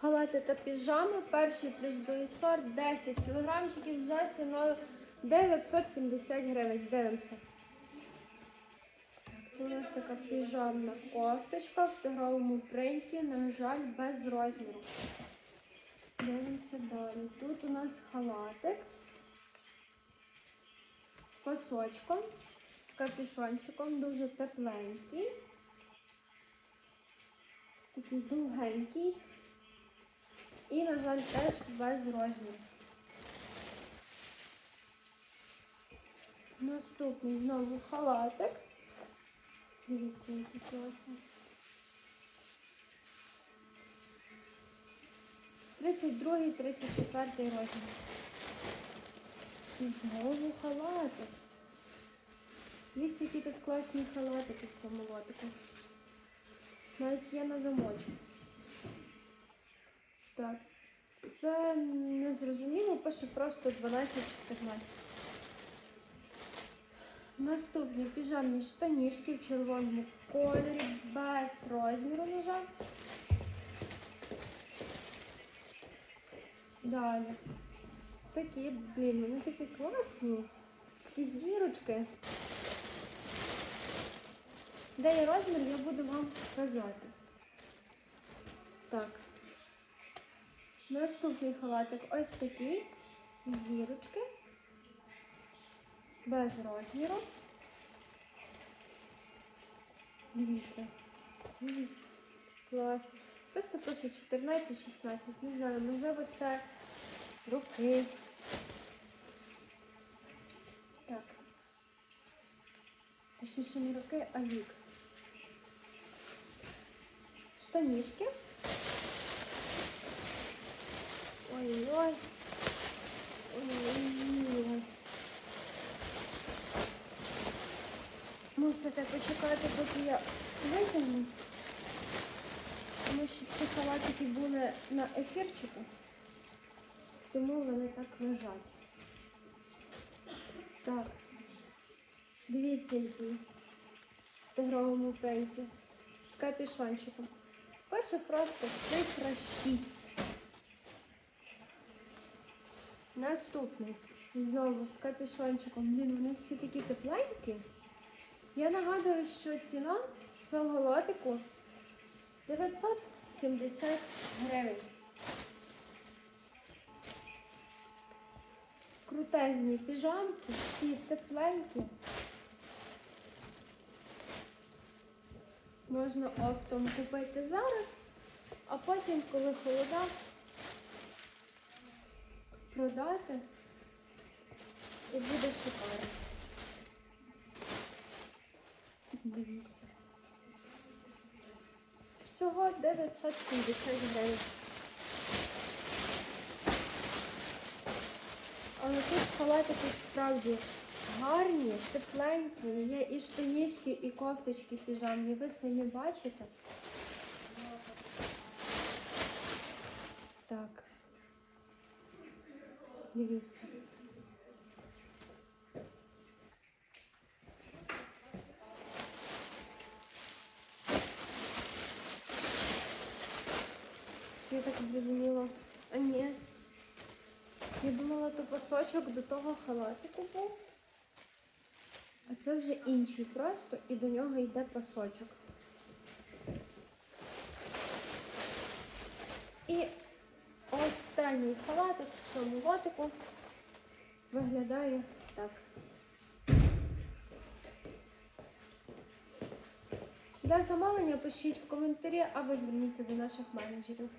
халати та піжами. Перший плюс другий сорт 10 кілограмчиків за ціною 970 гривень. Дивимося. Це у нас така піжамна кофточка в тигровому принті, на жаль, без розміру. Дивимося далі. Тут у нас халатик з пасочком, з капюшончиком, дуже тепленький. Такий довгенький. І, на жаль, теж без розміру. Наступний знову халатик. Дивіться, який класний. 32 34 розмір. І знову халатик. Дивіться, які тут класні халатики в цьому лотику. Навіть є на замочку. Так, це незрозуміло, пише просто 12-14. Наступні піжамні штанішки в червоному кольорі, без розміру, на жаль. Далі. Такі, блін, вони такі класні. Такі зірочки. Де є розмір, я буду вам казати. Так. Наступний халатик ось такий. Зірочки. Без розміру. Дивіться. Клас. Просто пише 14-16. Не знаю, можливо, це руки. Так. Точніше не руки, а вік. Штанішки. Мусите почекати, поки я витягну. Тому що ці салатики були на ефірчику, тому вони так лежать. Так, дивіться, який в тигровому пейсі з капюшончиком. Пише просто цифра 6. Наступний. Знову з капюшончиком. Блін, вони всі такі тепленькі. Я нагадую, що ціна цього лотику 970 гривень. Крутезні піжамки, всі тепленькі. Можна оптом купити зараз, а потім, коли холода, продати і буде шикарно. Дивіться. Всього 970 гривень. Але тут халатики справді гарні, тепленькі, є і штанішки, і кофточки піжамні. Ви самі бачите. Так. Дивіться. Я так зрозуміла. А ні. Я думала, то пасочок до того халатику був. А це вже інший просто і до нього йде пасочок. І останній халатик в цьому лотику виглядає так. Для замовлення пишіть в коментарі або зверніться до наших менеджерів.